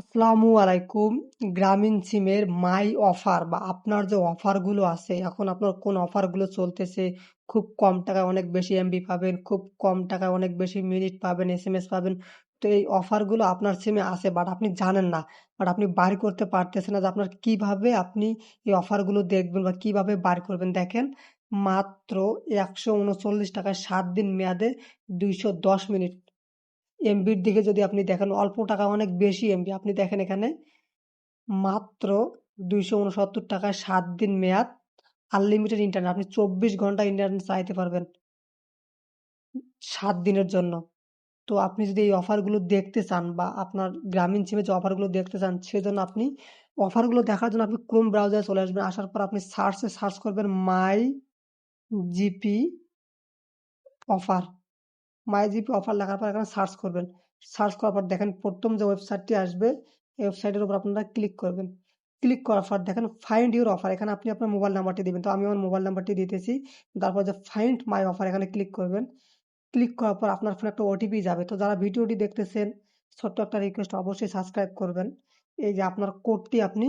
আসসালামু আলাইকুম। গ্রামীণ সিমের মাই অফার বা আপনার যে অফারগুলো আছে, এখন আপনার কোন অফারগুলো চলতেছে, খুব কম টাকায় অনেক বেশি এমবি পাবেন, খুব কম টাকায় অনেক বেশি মিনিট পাবেন এস এম এস পাবেন। তো এই অফারগুলো আপনার সিমে আছে বাট আপনি জানেন না। বাট আপনি বার করতে পারতেছেন না যে আপনার কীভাবে আপনি এই অফারগুলো দেখবেন বা কীভাবে বার করবেন। দেখেন, মাত্র একশো উনচল্লিশ টাকায় সাত দিন মেয়াদে দুইশো দশ মিনিট এমবির দিকে যদি আপনি দেখেন, অল্প টাকা অনেক বেশি এমবি আপনি দেখেন এখানে, মাত্র দুইশো উনসত্তর টাকায় সাত দিন মেয়াদ আনলিমিটেড ইন্টারনেট আপনি চব্বিশ ঘণ্টা ইন্টারনেট চাইতে পারবেন সাত দিনের জন্য। তো আপনি যদি এই অফারগুলো দেখতে চান বা আপনার গ্রামীণ সিমে যে অফারগুলো দেখতে চান, সেজন্য আপনি অফারগুলো দেখার জন্য আপনি ক্রোম ব্রাউজারে চলে আসবেন। আসার পর আপনি সার্চে সার্চ করবেন my GP offer my GP offer লেখার পর এখানে সার্চ করবেন। সার্চ করার পর দেখেন প্রথম যে ওয়েবসাইটটি আসবে, এই ওয়েবসাইটের উপর আপনারা ক্লিক করবেন। ক্লিক করার পর দেখেন ফাইন্ড ইউর অফার এখানে আপনি আপনার মোবাইল নাম্বারটি দিবেন। তো আমি আমার মোবাইল নাম্বারটি দিতেছি, তারপর যে ফাইন্ড মাই অফার এখানে ক্লিক করবেন। ক্লিক করার পর আপনার ফোনে একটা ওটিপি যাবে। তো যারা ভিডিওটি দেখতেছেন, ছোট্ট একটা রিকোয়েস্ট অবশ্যই সাবস্ক্রাইব করবেন। এই যে আপনার কোডটি আপনি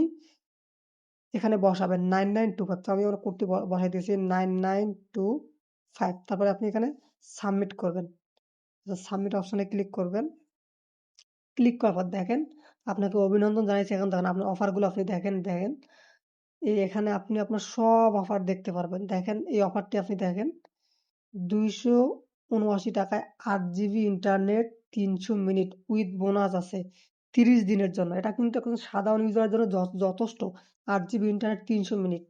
এখানে বসাবেন নাইন নাইন টু ফাইভ তো আমি আমার কোডটি বসাই দিয়েছি নাইন নাইন টু ফাইভ তারপরে আপনি এখানে সাবমিট করবেন। সাবমিট অপশনে ক্লিক করবেন। ক্লিক করার পর দেখেন, আপনাকে অভিনন্দন জানাইছি এখন। দেখেন, আপনার অফারগুলো আপনি দেখেন দেখেন। এই এখানে আপনি আপনার সব অফার দেখতে পারবেন। দেখেন, এই অফারটি আপনি দেখেন। দুইশো উনআশি টাকায় আট জিবি ইন্টারনেট তিনশো মিনিট উইথ বোনাস আছে। তিরিশ দিনের জন্য। এটা কিন্তু এখন সাধারণ ইউজারের জন্য যথেষ্ট। আট জিবি ইন্টারনেট তিনশো মিনিট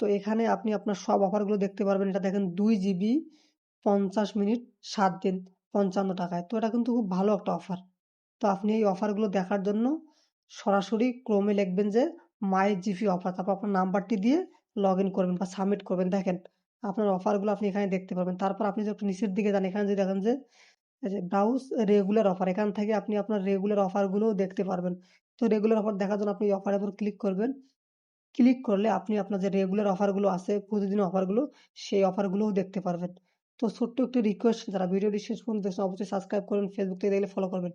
তো এখানে আপনি আপনার সব অফারগুলো দেখতে পারবেন। এটা দেখেন, দুই জিবি পঞ্চাশ মিনিট সাত দিন পঞ্চান্ন টাকায়। তো এটা কিন্তু খুব ভালো একটা অফার। তো আপনি এই অফারগুলো দেখার জন্য সরাসরি ক্রোমে লিখবেন যে মাই জিপি অফার, তারপর আপনার নাম্বারটি দিয়ে লগ ইন করবেন বা সাবমিট করবেন। দেখেন, আপনার অফারগুলো আপনি এখানে দেখতে পাবেন তারপর আপনি যে একটু নিচের দিকে যান, এখানে যদি দেখেন যে ব্রাউজ রেগুলার অফার, এখান থেকে আপনি আপনার রেগুলার অফারগুলোও দেখতে পারবেন। তো রেগুলার অফার দেখার জন্য আপনি অফারের উপর ক্লিক করবেন। ক্লিক করলে আপনি আপনার যে রেগুলার অফারগুলো আছে প্রতিদিন অফারগুলো, সেই অফারগুলোও দেখতে পারবেন। তো ছোট্ট একটি রিকোয়েস্ট যারা ভিডিওটি শেষ পর্যন্ত অবশ্যই সাবস্ক্রাইব করবেন ফেসবুক থেকে দেখলে ফলো করবেন।